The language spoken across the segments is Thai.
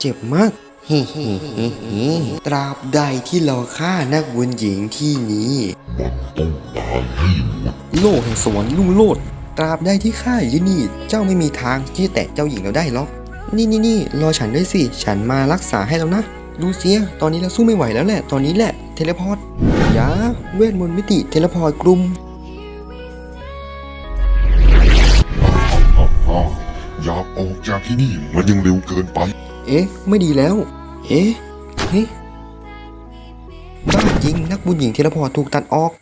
เจ็บมากฮิฮิฮิฮิตราบใดที่เราฆ่านักบุญหญิงที่นี้โลกแห่งสวรรค์ลุ่งโลด ตราบใดที่ข้าอยู่ที่นี่ เจ้าไม่มีทางที่จะแตะเจ้าหญิงเราได้หรอก นี่นี่นี่รอฉันด้วยสิ ฉันมารักษาให้แล้วนะ ดูเสีย ตอนนี้เราสู้ไม่ไหวแล้วแหละ ตอนนี้แหละ เทเลพอร์ตยาเวทมนต์มิติ เทเลพอร์ตกลุ่ม อยากออกจากที่นี่มันยังเร็วเกินไป เอ๊ะ ไม่ดีแล้ว เอ๊ะ เฮ้ยบ้าจริงนักบุญหญิงเทเลพอร์ตถูกตัดออก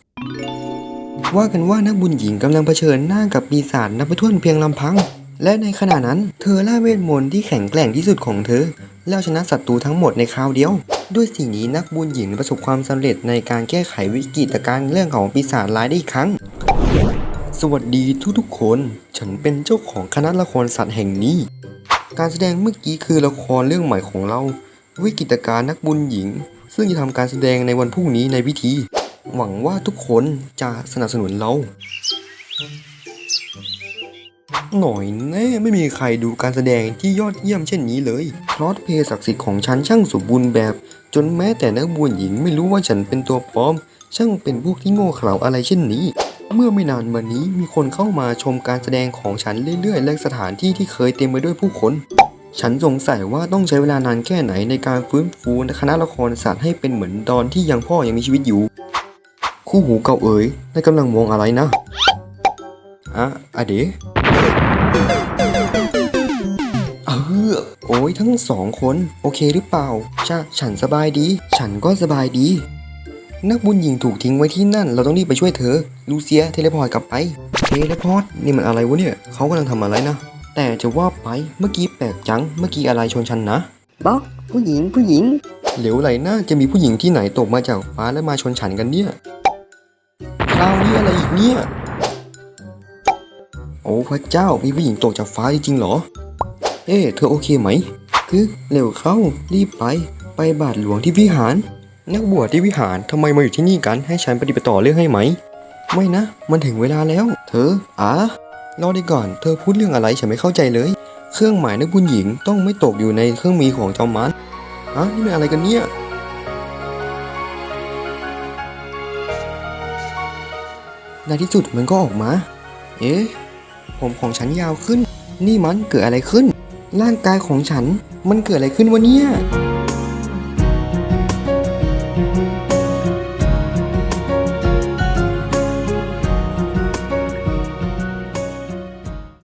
ว่ากันว่านักบุญหญิงกำลังเผชิญหน้ากับปีศาจนับไปถ้วนเพียงลำพัง และในขณะนั้นเธอล่าเวทมนต์ที่แข็งแกร่งที่สุดของเธอ แล้วชนะศัตรูทั้งหมดในคราวเดียว ด้วยสิ่งนี้นักบุญหญิงประสบความสำเร็จในการแก้ไขวิกฤตการณ์เรื่องของปีศาจร้ายได้อีกครั้ง สวัสดีทุกๆคน ฉันเป็นเจ้าของคณะละครสัตว์แห่งนี้ การแสดงเมื่อกี้คือละครเรื่องใหม่ของเรา วิกฤตการนักบุญหญิง ซึ่งจะทำการแสดงในวันพรุ่งนี้ในพิธี หวังว่าทุกคนจะสนับสนุนเรา หน่อยแน่ไม่มีใครดูการแสดงที่ยอดเยี่ยมเช่นนี้เลยคลอสเพลย์ศักดิ์สิทธิ์ของฉันช่างสมบูรณ์แบบ จนแม้แต่นักบุญหญิงไม่รู้ว่าฉันเป็นตัวปลอม ช่างเป็นพวกที่โง่เขลาอะไรเช่นนี้ เมื่อไม่นานมานี้มีคนเข้ามาชมการแสดงของฉันเรื่อยๆ และสถานที่ที่เคยเต็มไปด้วยผู้คนฉันสงสัยว่าต้องใช้เวลานานแค่ไหนในการฟื้นฟูคณะละครศาสตว์ให้เป็นเหมือนตอนที่ยังพ่อยังมีชีวิตอยู่ คู่หูเก่าเอ๋ยนายกำลังมองอะไรนะอะอะเดเออโอ้ยทั้งสองคน โอเคหรือเปล่าชะฉันสบายดี ฉันก็สบายดี นักบุญหญิงถูกทิ้งไว้ที่นั่น เราต้องรีบไปช่วยเธอ ลูเซียเทเลพอร์ตกลับไป เทเลพอร์ตนี่มันอะไรวะเนี่ย เขากำลังทำอะไรนะ แต่จะว่าไป เมื่อกี้แปลกจัง เมื่อกี้อะไรชนฉันนะบ๊อกผู้หญิงผู้หญิง เหลวไหลน่าจะมีผู้หญิงที่ไหนตกมาจากฟ้าแล้วมาชนฉันกันเนี่ยคราวนี้อะไรอีกเนี่ย โอ้พระเจ้า มีผู้หญิงตกจากฟ้าจริงๆเหรอ เอ๊ะเธอโอเคไหม คือเร็วเข้า รีบไป ไปบาทหลวงที่วิหาร นักบวชที่วิหารทำไมมาอยู่ที่นี่กันให้ฉันปฏิบัติต่อเรื่องให้ไหม ไม่นะ มันถึงเวลาแล้ว เธออะรอดีก่อน เธอพูดเรื่องอะไรฉันไม่เข้าใจเลย เครื่องหมายนักบุญหญิงต้องไม่ตกอยู่ในเครื่องมีของจอมมารอะนี่มันอะไรกันเนี่ยในที่สุดมันก็ออกมา เอ๊ะ ผมของฉันยาวขึ้น นี่มันเกิดอะไรขึ้น ร่างกายของฉันมันเกิดอะไรขึ้นวะเนี่ย